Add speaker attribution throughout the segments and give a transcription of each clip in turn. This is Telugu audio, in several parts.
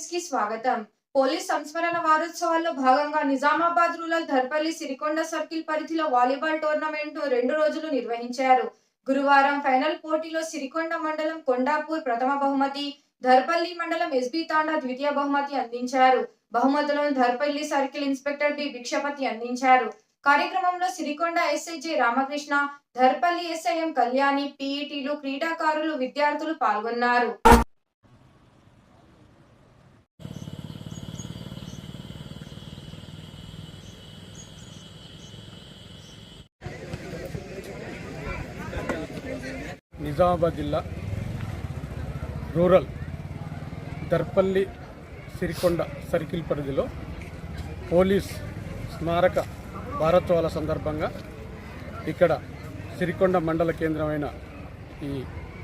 Speaker 1: న్యూస్కి స్వాగతం. పోలీస్ సంస్మరణ వారోత్సవాల్లో భాగంగా నిజామాబాద్ రూరల్ ధర్పల్లి సిరికొండ సర్కిల్ పరిధిలో వాలీబాల్ టోర్నమెంట్ రెండు రోజులు నిర్వహించారు. గురువారం ఫైనల్ పోటీలో సిరికొండ మండలం కొండాపూర్ ప్రథమ బహుమతి ధర్పల్లి మండలం ఎస్బి తాండా ద్వితీయ బహుమతి అందించారు. బహుమతులను Dharpalli circle inspector B Bhikshapati అందించారు. కార్యక్రమంలో Sirikonda SI J Ramakrishna Dharpalli SI M Kalyani పీఈటీలు క్రీడాకారులు విద్యార్థులు పాల్గొన్నారు.
Speaker 2: నిజామాబాద్ జిల్లా రూరల్ దర్పల్లి సిరికొండ సర్కిల్ పరిధిలో పోలీస్ స్మారక వారోత్సవాల సందర్భంగా ఇక్కడ సిరికొండ మండల కేంద్రమైన ఈ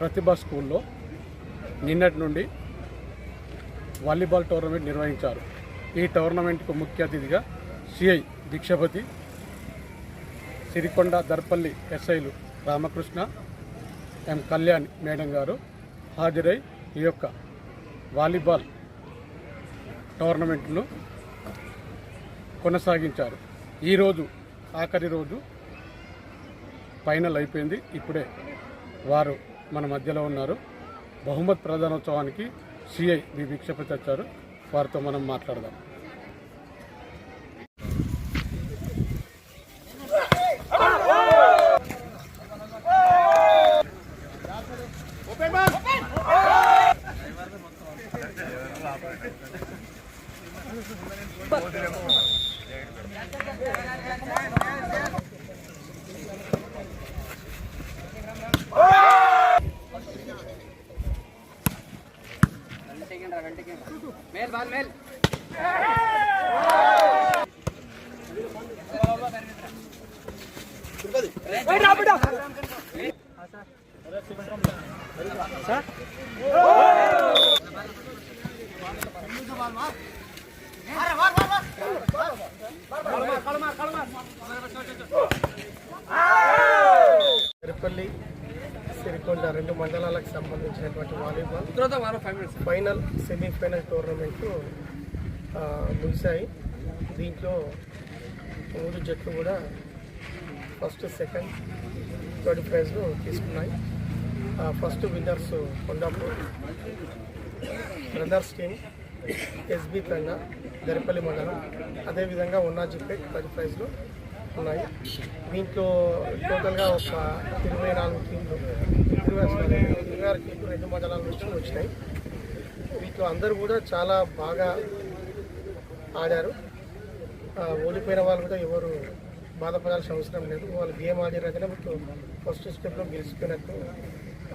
Speaker 2: ప్రతిభా స్కూల్లో నిన్నటి నుండి వాలీబాల్ టోర్నమెంట్ నిర్వహించారు. ఈ టోర్నమెంట్కు ముఖ్య అతిథిగా సిఐ దీక్షపతి సిరికొండ దర్పల్లి ఎస్ఐలు రామకృష్ణ ఎం కళ్యాణ్ మేడం గారు హాజరై ఈ యొక్క వాలీబాల్ టోర్నమెంట్ను కొనసాగించారు. ఈరోజు ఆఖరి రోజు ఫైనల్ అయిపోయింది. ఇప్పుడే వారు మన మధ్యలో ఉన్నారు. బహుమత్ ప్రధానోత్సవానికి సిఐ బి భిక్షపతి వచ్చారు వారితో మనం మాట్లాడదాం.
Speaker 3: ఫైనల్ సెమీఫైనల్ టోర్నమెంట్ ముగిశాయి. దీంట్లో మూడు జట్లు కూడా ఫస్ట్ సెకండ్ థర్డ్ ప్రైజ్లు తీసుకున్నాయి. First winners Kondapur brothers team SB పెన్న దరిపల్లి మండలం. అదేవిధంగా ఉన్నాజిపేట్ థర్డ్ ప్రైజ్లు ఉన్నాయి. దీంట్లో టోటల్గా ఒక ఇరవై నాలుగు టీంలు ఇరవై ఇరవై ఆరు టీంలు రెండు మండలాల నుంచి వచ్చినాయి. సో అందరూ కూడా చాలా బాగా ఆడారు. ఓడిపోయిన వాళ్ళు కూడా ఎవరు బాధపడాల్సిన అవసరం లేదు. వాళ్ళు గేమ్ ఆడినట్టుగా మీకు ఫస్ట్ స్టెప్లో గెలిచిపోయినట్టు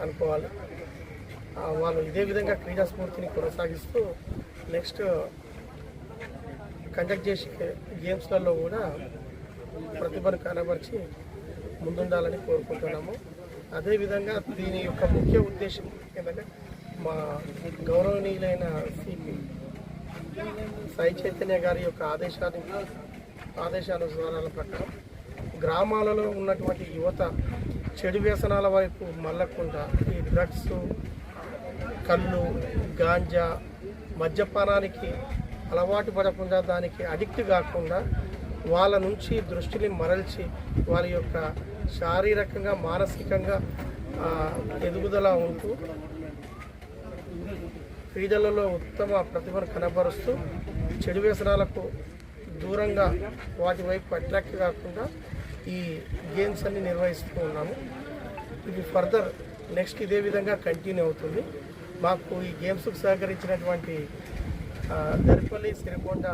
Speaker 3: అనుకోవాలి. వాళ్ళు ఇదే విధంగా క్రీడా స్ఫూర్తిని కొనసాగిస్తూ నెక్స్ట్ కండక్ట్ చేసే గేమ్స్లలో కూడా ప్రతిభను కనబరిచి ముందుండాలని కోరుకుంటున్నాము. అదేవిధంగా దీని యొక్క ముఖ్య ఉద్దేశం ఏంటంటే మా గౌరవనీయులైన సిపి సాయి చైతన్య గారి యొక్క ఆదేశాన్ని ఆదేశానుసారాల ప్రకారం గ్రామాలలో ఉన్నటువంటి యువత చెడు వ్యసనాల వైపు మళ్ళకుండా ఈ డ్రగ్స్ కళ్ళు గాంజా మద్యపానానికి అలవాటు పడకుండా దానికి అడిక్ట్ కాకుండా వాళ్ళ నుంచి దృష్టిని మరల్చి వాళ్ళ యొక్క శారీరకంగా మానసికంగా ఎదుగుదల ఉంటూ క్రీడలలో ఉత్తమ ప్రతిభను కనబరుస్తూ చెడు వ్యసనాలకు దూరంగా వాటి వైపు అట్రాక్ట్ కాకుండా ఈ గేమ్స్ అన్ని నిర్వహిస్తూ ఉన్నాము. ఇది ఫర్దర్ నెక్స్ట్ ఇదే విధంగా కంటిన్యూ అవుతుంది. మాకు ఈ గేమ్స్కు సహకరించినటువంటి దరిపల్లి సిరికొండ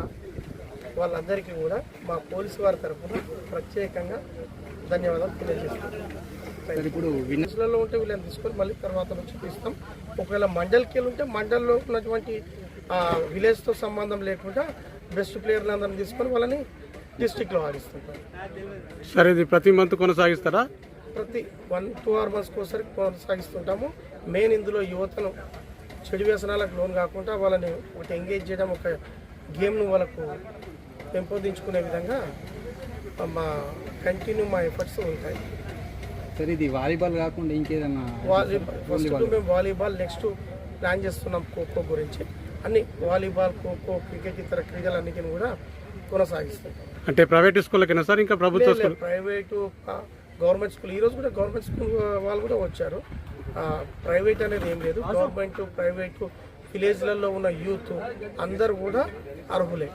Speaker 3: వాళ్ళందరికీ కూడా మా పోలీసు వారి తరఫున ప్రత్యేకంగా ధన్యవాదాలు తెలియజేస్తున్నాం.
Speaker 4: ఇప్పుడు
Speaker 3: విలేజ్లలో ఉంటే వీళ్ళని తీసుకొని మళ్ళీ తర్వాత నుంచి తీస్తాం. ఒకవేళ మండల్కి వెళ్ళి ఉంటే మండల్లో ఉన్నటువంటి విలేజ్తో సంబంధం లేకుండా బెస్ట్ ప్లేయర్లు అందరం తీసుకొని వాళ్ళని డిస్టిక్లో ఆడిస్తుంటాం.
Speaker 2: సరే ఇది ప్రతి మంత్ కొనసాగిస్తారా?
Speaker 3: ప్రతి వన్ టూ అవర్ మంత్స్కి ఒకసారి కొనసాగిస్తుంటాము. మెయిన్ ఇందులో యువతను చెడు వ్యసనాలకు లోన్ కాకుండా వాళ్ళని ఒకటి ఎంగేజ్ చేయడం ఒక గేమ్ను వాళ్ళకు పెంపొందించుకునే విధంగా మా కంటిన్యూ మా ఎఫర్ట్స్ ఉంటాయి.
Speaker 4: సరే ఇది వాలీబాల్ కాకుండా ఇంకేదన్నా
Speaker 3: వాలీబాల్ ఫస్ట్ మేము వాలీబాల్ నెక్స్ట్ ప్లాన్ చేస్తున్నాం ఖోఖో గురించి. అన్ని వాలీబాల్ ఖోఖో క్రికెట్ ఇతర క్రీడలన్నిటిని కూడా కొనసాగిస్తాయి
Speaker 2: అంటే ప్రైవేట్ స్కూళ్ళకైనా సార్? ఇంకా ప్రభుత్వ స్కూల్
Speaker 3: ప్రైవేటు గవర్నమెంట్ స్కూల్. ఈరోజు కూడా గవర్నమెంట్ స్కూల్ వాళ్ళు కూడా వచ్చారు. ఆ, ప్రైవేట్ అనేది ఏం లేదు. గవర్నమెంట్ ప్రైవేటు విలేజ్లలో ఉన్న యూత్ అందరూ కూడా అర్హులే.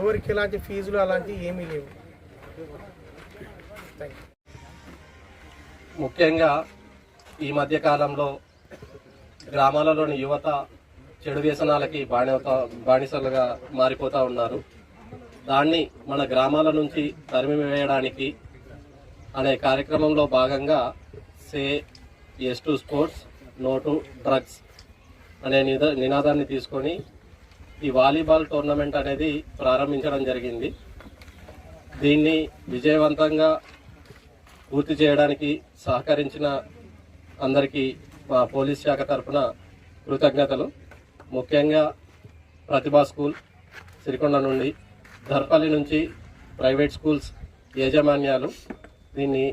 Speaker 3: ఎవరికి ఎలాంటి ఫీజులు అలాంటివి ఏమీ లేవు. థ్యాంక్ యూ
Speaker 5: ముఖ్యంగా ఈ మధ్య కాలంలో గ్రామాలలోని యువత చెడు వ్యసనాలకి బాణిత బానిసలుగా మారిపోతూ ఉన్నారు. దాన్ని మన గ్రామాల నుంచి తరిమి వేయడానికి అనే కార్యక్రమంలో భాగంగా say yes to sports no to drugs అనే నినాదాన్ని తీసుకొని ఈ వాలీబాల్ టోర్నమెంట్ అనేది ప్రారంభించడం జరిగింది. దీన్ని విజయవంతంగా పూర్తి చేయడానికి సహకరించిన అందరికీ మా పోలీస్ శాఖ తరఫున కృతజ్ఞతలు. ముఖ్యంగా ప్రతిభా స్కూల్ సిరికొండ నుండి ధర్పల్లి నుంచి ప్రైవేట్ స్కూల్స్ యాజమాన్యాలు దీన్ని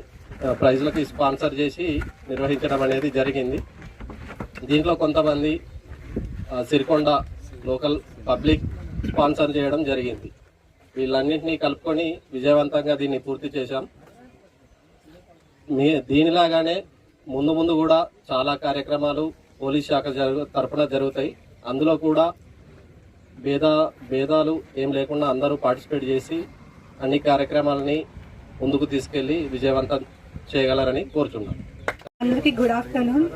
Speaker 5: ప్రైజ్లకి స్పాన్సర్ చేసి నిర్వహించడం అనేది జరిగింది. దీంట్లో కొంతమంది సిరికొండ లోకల్ పబ్లిక్ స్పాన్సర్ చేయడం జరిగింది. వీళ్ళన్నింటినీ కలుపుకొని విజయవంతంగా దీన్ని పూర్తి చేశాం. దీనిలాగానే ముందు ముందు కూడా చాలా కార్యక్రమాలు పోలీస్ శాఖ జరుగు తరఫున జరుగుతాయి. అందులో కూడా భేద భేదాలు ఏం లేకుండా అందరూ పార్టిసిపేట్ చేసి అన్ని కార్యక్రమాలని ముందుకు తీసుకెళ్ళి విజయవంతం చేయగలరని కోరుచున్నాం.
Speaker 6: అందరికీ గుడ్ ఆఫ్టర్నూన్.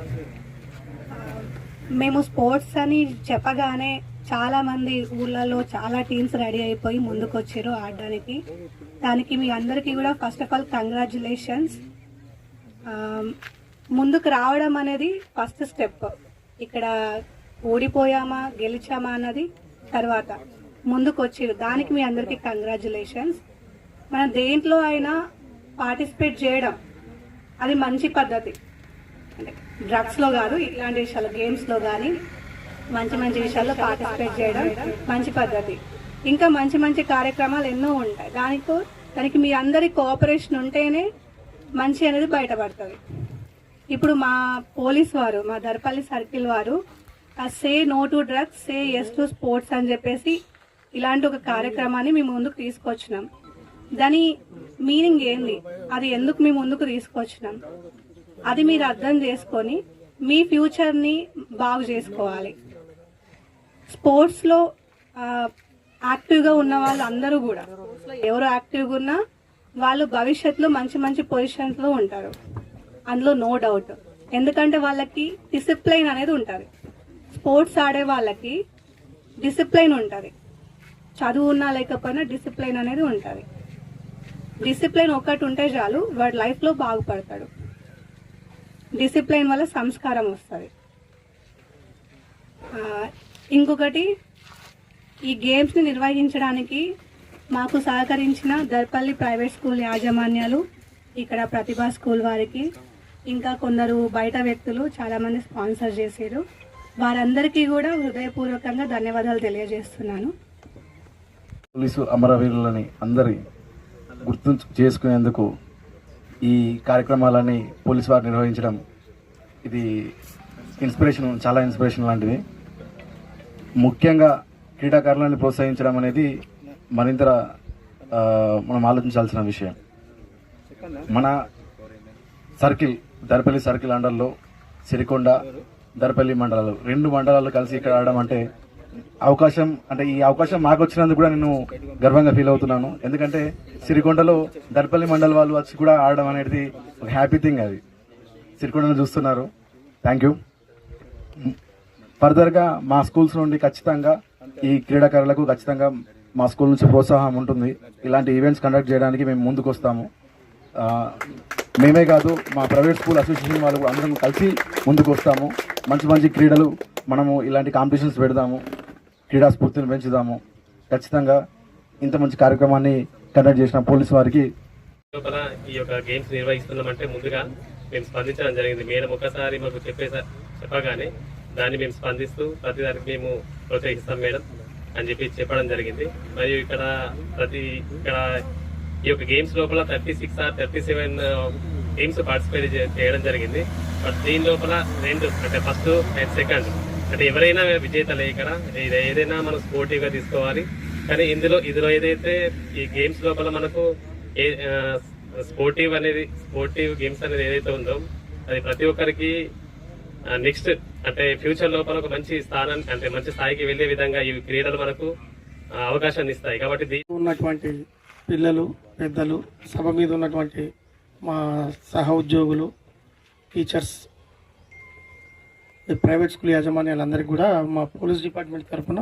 Speaker 6: మేము స్పోర్ట్స్ అని చెప్పగానే చాలా మంది ఊళ్ళలో చాలా టీమ్స్ రెడీ అయిపోయి ముందుకు వచ్చారు ఆడడానికి. దానికి మీ అందరికీ కూడా ఫస్ట్ ఆఫ్ ఆల్ కంగ్రాచులేషన్స్. ముందుకు రావడం అనేది ఫస్ట్ స్టెప్ ఇక్కడ ఓడిపోయామా గెలిచామా అన్నది తర్వాత. ముందుకు వచ్చారు దానికి మీ అందరికీ కంగ్రాచులేషన్స్ మనం దేంట్లో అయినా పార్టిసిపేట్ చేయడం అది మంచి పద్ధతి. అంటే డ్రగ్స్లో కాదు ఇట్లాంటి విషయాలు గేమ్స్లో కానీ మంచి మంచి విషయాల్లో పార్టిసిపేట్ చేయడం మంచి పద్ధతి. ఇంకా మంచి మంచి కార్యక్రమాలు ఎన్నో ఉంటాయి. దానితో దానికి మీ అందరి కోఆపరేషన్ ఉంటేనే మంచి అనేది బయటపడుతుంది. ఇప్పుడు మా పోలీస్ వారు మా దర్పల్లి సర్కిల్ వారు say no to drugs say yes to sports అని చెప్పేసి ఇలాంటి ఒక కార్యక్రమాన్ని మేము ముందుకు తీసుకొచ్చినాం. దాని మీనింగ్ ఏంది? అది ఎందుకు మేము ముందుకు తీసుకొచ్చినాం? అది మీరు అర్థం చేసుకొని మీ ఫ్యూచర్ని బాగు చేసుకోవాలి. స్పోర్ట్స్లో యాక్టివ్గా ఉన్న వాళ్ళు అందరూ కూడా ఎవరు యాక్టివ్గా ఉన్నా వాళ్ళు భవిష్యత్తులో మంచి మంచి పొజిషన్స్లో ఉంటారు. అందులో నో డౌట్ ఎందుకంటే వాళ్ళకి డిసిప్లైన్ అనేది ఉంటుంది. స్పోర్ట్స్ ఆడే వాళ్ళకి డిసిప్లైన్ ఉంటుంది. చదువు ఉన్నా లేకపోయినా డిసిప్లైన్ అనేది ఉంటుంది. డిసిప్లైన్ ఒకటి ఉంటే చాలు వాడు లైఫ్లో బాగుపడతాడు. డిసిప్లైన్ వల్ల సంస్కారం వస్తుంది. ఇంకొకటి ఈ గేమ్స్ని నిర్వహించడానికి మాకు సహకరించిన దర్పల్లి ప్రైవేట్ స్కూల్ యాజమాన్యాలు ఇక్కడ ప్రతిభా స్కూల్ వారికి ఇంకా కొందరు బయట వ్యక్తులు చాలామంది స్పాన్సర్ చేశారు. వారందరికీ కూడా హృదయపూర్వకంగా ధన్యవాదాలు తెలియజేస్తున్నాను.
Speaker 7: పోలీసు అమరవీరులని అందరి గుర్తు చేసుకునేందుకు ఈ కార్యక్రమాలని పోలీసు వారు నిర్వహించడం ఇది ఇన్స్పిరేషన్ చాలా ఇన్స్పిరేషన్ లాంటిది. ముఖ్యంగా క్రీడాకారులను ప్రోత్సహించడం అనేది మరింత మనం ఆలోచించాల్సిన విషయం. మన సర్కిల్ దర్పల్లి సర్కిల్ అండర్లో సిరికొండ దర్పల్లి మండలాలు. రెండు మండలాలు కలిసి ఇక్కడ ఆడడం అంటే అవకాశం అంటే ఈ అవకాశం మాకు వచ్చినందుకు కూడా నేను గర్వంగా ఫీల్ అవుతున్నాను. ఎందుకంటే సిరికొండలో దర్పల్లి మండల వాళ్ళు వచ్చి కూడా ఆడడం అనేది ఒక హ్యాపీ థింగ్ అది. సిరికొండను చూస్తున్నారు. Thank you. ఫర్దర్గా మా స్కూల్స్ నుండి ఖచ్చితంగా ఈ క్రీడాకారులకు ఖచ్చితంగా మా స్కూల్ నుంచి ప్రోత్సాహం ఉంటుంది. ఇలాంటి ఈవెంట్స్ కండక్ట్ చేయడానికి మేము ముందుకు వస్తాము మేమే కాదు మా ప్రైవేట్ స్కూల్ అసోసియేషన్ వాళ్ళు కూడా అందరం కలిసి ముందుకు వస్తాము మంచి మంచి క్రీడలు మనము ఇలాంటి కాంపిటీషన్స్ పెడదాము. క్రీడా స్ఫూర్తిని పెంచుదాము. ఖచ్చితంగా ఇంత మంచి కార్యక్రమాన్ని కండక్ట్ చేసిన పోలీస్ వారికి
Speaker 8: ఈ యొక్క గేమ్స్ నిర్వహిస్తున్నామంటే ముందుగా మేము స్పందించడం జరిగింది. మేడం ఒకసారి మాకు చెప్పేసా చెప్పగానే దాన్ని మేము స్పందిస్తూ ప్రతిదానికి మేము ప్రోత్సహిస్తాం మేడం. అని చెప్పి చెప్పడం జరిగింది. మరియు ఇక్కడ ప్రతి ఇక్కడ ఈ యొక్క గేమ్స్ లోపల thirty six or thirty seven teams participate చేయడం జరిగింది. బట్ దీని లోపల రెండు అంటే ఫస్ట్ అండ్ సెకండ్ అంటే ఎవరైనా విజేతలే ఇక్కడ ఇది ఏదైనా మనం స్పోర్టివ్గా తీసుకోవాలి. కానీ ఇందులో ఇందులో ఏదైతే ఈ గేమ్స్ లోపల మనకు ఏ uh, స్పోర్టివ్ అనేది స్పోర్టివ్ గేమ్స్ అనేది ఏదైతే ఉందో అది ప్రతి ఒక్కరికి నెక్స్ట్ అంటే ఫ్యూచర్ లోపల ఒక మంచి స్థానాన్ని అంటే మంచి స్థాయికి వెళ్ళే విధంగా ఈ క్రీడలు మనకు అవకాశాన్ని ఇస్తాయి. కాబట్టి
Speaker 3: ఉన్నటువంటి పిల్లలు పెద్దలు సభ మీద ఉన్నటువంటి మా సహ ఉద్యోగులు టీచర్స్ ఈ ప్రైవేట్ స్కూల్ యాజమాన్యాలందరికీ కూడా మా పోలీస్ డిపార్ట్మెంట్ తరఫున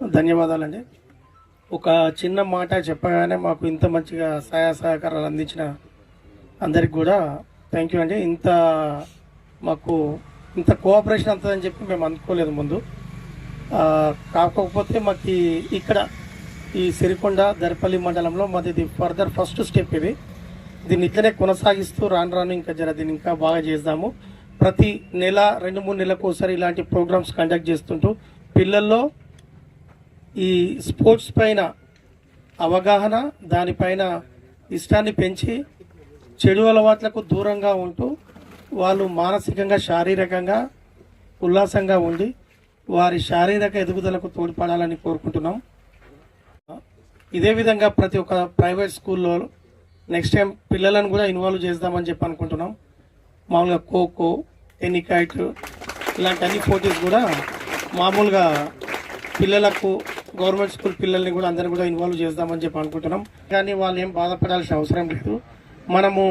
Speaker 3: ధన్యవాదాలండి. ఒక చిన్న మాట చెప్పగానే మాకు ఇంత మంచిగా సహాయ సహకారాలు అందించిన అందరికి కూడా థ్యాంక్ యూ అండి. ఇంత మాకు ఇంత కోఆపరేషన్ అంతదని చెప్పి మేము అనుకోలేదు ముందు. కాకపోతే మాకు ఇక్కడ ఈ సిరికొండ దర్పల్లి మండలంలో మాది ఇది ఫర్దర్ ఫస్ట్ స్టెప్ ఇది. దీన్ని ఇట్లనే కొనసాగిస్తూ రాను రాను ఇంకా జర దీన్ని ఇంకా బాగా చేద్దాము. ప్రతి నెల రెండు మూడు నెలలకు ఒకసారి ఇలాంటి ప్రోగ్రామ్స్ కండక్ట్ చేస్తుంటూ పిల్లల్లో ఈ స్పోర్ట్స్ పైన అవగాహన దానిపైన ఇష్టాన్ని పెంచి చెడు అలవాట్లకు దూరంగా ఉంటూ వాళ్ళు మానసికంగా శారీరకంగా ఉల్లాసంగా ఉండి వారి శారీరక ఎదుగుదలకు తోడ్పడాలని కోరుకుంటున్నాం. ఇదే విధంగా ప్రతి ఒక్క ప్రైవేట్ స్కూల్లో నెక్స్ట్ టైం పిల్లలను కూడా ఇన్వాల్వ్ చేద్దామని చెప్పి అనుకుంటున్నాం. మామూలుగా ఖోఖో టెన్నికైట్ ఇలాంటి అన్ని పోటీస్ కూడా మామూలుగా పిల్లలకు గవర్నమెంట్ స్కూల్ పిల్లల్ని కూడా అందరిని కూడా ఇన్వాల్వ్ చేద్దామని చెప్పి అనుకుంటున్నాం. కానీ వాళ్ళు ఏం బాధపడాల్సిన అవసరం లేదు. మనము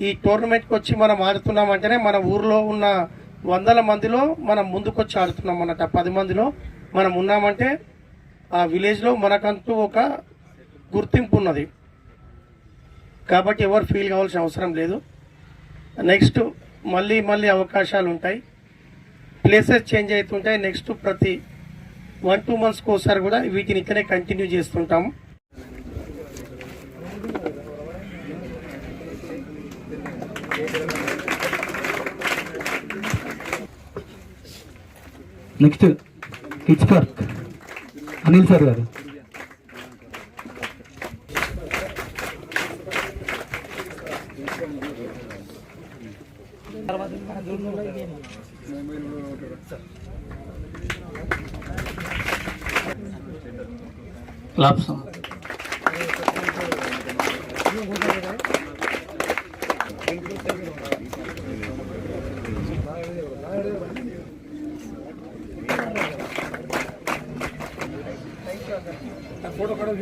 Speaker 3: ఈ టోర్నమెంట్కి వచ్చి మనం ఆడుతున్నామంటేనే మన ఊర్లో ఉన్న వందల మందిలో మనం ముందుకొచ్చి ఆడుతున్నాం అన్నట్టు పది మందిలో మనం ఉన్నామంటే ఆ విలేజ్లో మనకంటూ ఒక గుర్తింపు ఉన్నది. కాబట్టి ఎవరు ఫీల్ కావాల్సిన అవసరం లేదు. నెక్స్ట్ మళ్ళీ మళ్ళీ అవకాశాలు ఉంటాయి. ప్లేసెస్ చేంజ్ అవుతుంటాయి. నెక్స్ట్ ప్రతి వన్ టూ మంత్స్కి ఒకసారి కూడా వీటిని ఇక్కడే కంటిన్యూ చేస్తుంటాము.
Speaker 9: Next kids park Anil sir గారు.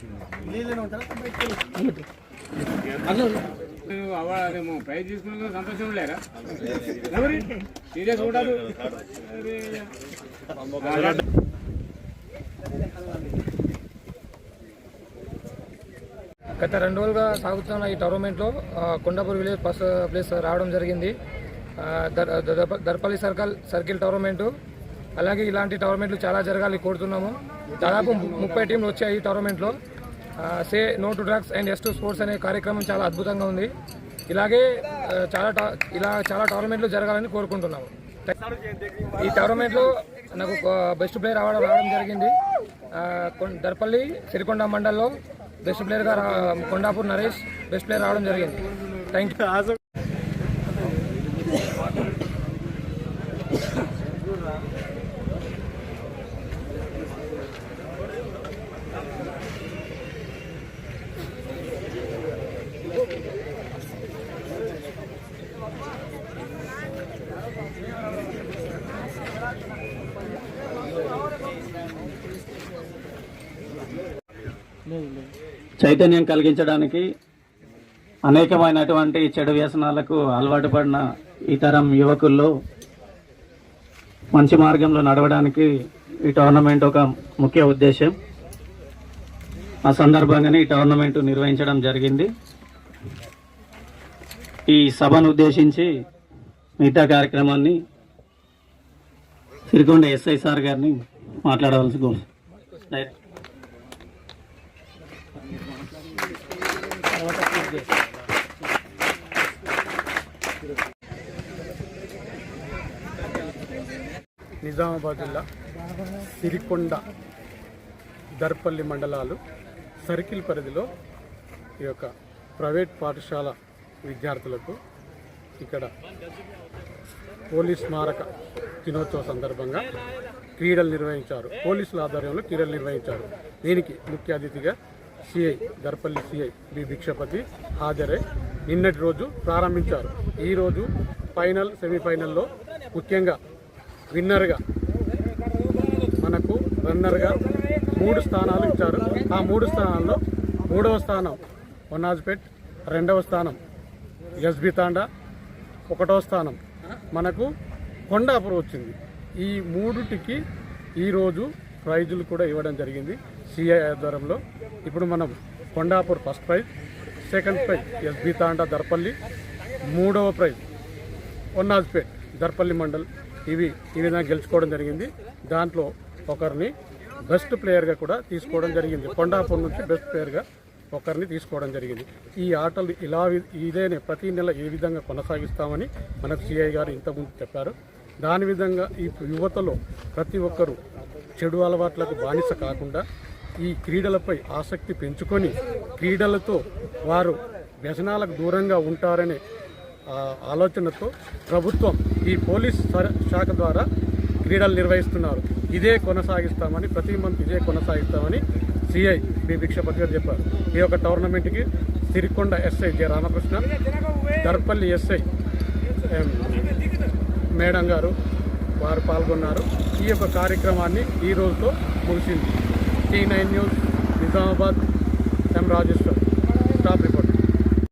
Speaker 9: క్లాప్స్
Speaker 4: ప్రైజ్ తీసుకున్న సంతోషం లేరా? ఎవరి సీరియస్ ఉంటారు
Speaker 10: గత రెండు రోజులుగా సాగుతున్న ఈ టోర్నమెంట్లో కొండాపూర్ విలేజ్ ఫస్ట్ ప్లేస్ రావడం జరిగింది. దర్- దర్పల్లి సర్కిల్ సర్కిల్ టోర్నమెంటు అలాగే ఇలాంటి టోర్నమెంట్లు చాలా జరగాలి కోరుతున్నాము. దాదాపు ముప్పై టీంలు వచ్చాయి ఈ టోర్నమెంట్లో. Say no to drugs and yes to sports అనే కార్యక్రమం చాలా అద్భుతంగా ఉంది. ఇలాగే చాలా టా- ఇలా చాలా టోర్నమెంట్లు జరగాలని కోరుకుంటున్నాము. ఈ టోర్నమెంట్లో నాకు బెస్ట్ ప్లేయర్ రావడం రావడం జరిగింది. దర్పల్లి సిరికొండ మండల్లో బెస్ట్ ప్లేయర్గా రా- కొండాపూర్ నరేష్ బెస్ట్ ప్లేయర్ రావడం జరిగింది. థ్యాంక్ యూ
Speaker 9: చైతన్యం కలిగించడానికి అనేకమైనటువంటి చెడు వ్యసనాలకు అలవాటు పడిన ఈ తరం యువకుల్లో మంచి మార్గంలో నడవడానికి ఈ టోర్నమెంట్ ఒక ముఖ్య ఉద్దేశం ఆ సందర్భంగానే ఈ టోర్నమెంట్ నిర్వహించడం జరిగింది. ఈ సభను ఉద్దేశించి మిగతా కార్యక్రమాన్ని సిరికొండ ఎస్ఐ సార్ గారిని మాట్లాడవలసి కోరు
Speaker 2: నిజామాబాద్ జిల్లా సిరికొండ దర్పల్లి మండలాలు సర్కిల్ పరిధిలో ఈ యొక్క ప్రైవేట్ పాఠశాల విద్యార్థులకు ఇక్కడ పోలీస్ స్మారక దినోత్సవ సందర్భంగా క్రీడలు నిర్వహించారు. పోలీసుల ఆధ్వర్యంలో క్రీడలు నిర్వహించారు. దీనికి ముఖ్య అతిథిగా CI Dharpalli CI B Bhikshapati హాజరై నిన్నటి రోజు ప్రారంభించారు. ఈరోజు ఫైనల్ సెమీఫైనల్లో ముఖ్యంగా విన్నర్గా మనకు రన్నర్గా మూడు స్థానాలు ఇచ్చారు. ఆ మూడు స్థానాల్లో మూడవ స్థానం వనాజ్పేట్ రెండవ స్థానం ఎస్బి తాండా ఒకటవ స్థానం మనకు కొండాపురం వచ్చింది ఈ మూడుటికి ఈరోజు ప్రైజులు కూడా ఇవ్వడం జరిగింది సిఐ ఆధ్వర్యంలో. ఇప్పుడు మనం Kondapur first prize second prize SB Thanda Dharpalli మూడవ ప్రైజ్ ఒన్నాజ్పేట్ దర్పల్లి మండల్. ఇవి ఈ విధంగా గెలుచుకోవడం జరిగింది. దాంట్లో ఒకరిని బెస్ట్ ప్లేయర్గా కూడా తీసుకోవడం జరిగింది. కొండాపూర్ నుంచి బెస్ట్ ప్లేయర్గా ఒకరిని తీసుకోవడం జరిగింది. ఈ ఆటలు ఇలా ఇదేనే ప్రతి నెల ఏ విధంగా కొనసాగిస్తామని మనకు సిఐ గారు ఇంతకుముందు చెప్పారు. దాని విధంగా ఈ యువతలో ప్రతి ఒక్కరూ చెడు అలవాట్లకు బానిస కాకుండా ఈ క్రీడలపై ఆసక్తి పెంచుకొని క్రీడలతో వారు వ్యసనాలకు దూరంగా ఉంటారనే ఆలోచనతో ప్రభుత్వం ఈ పోలీస్ శాఖ ద్వారా క్రీడలు నిర్వహిస్తున్నారు. ఇదే కొనసాగిస్తామని ప్రతి మంత్ ఇదే కొనసాగిస్తామని సిఐ బి భిక్షపతి గారు చెప్పారు. ఈ యొక్క టోర్నమెంట్కి Sirikonda SI J Ramakrishna Dharpalli SI madam గారు వారు పాల్గొన్నారు. ఈ యొక్క కార్యక్రమాన్ని ఈ రోజుతో ముగిసింది. T nine news Nizamabad M Rajeshwar. Staff report.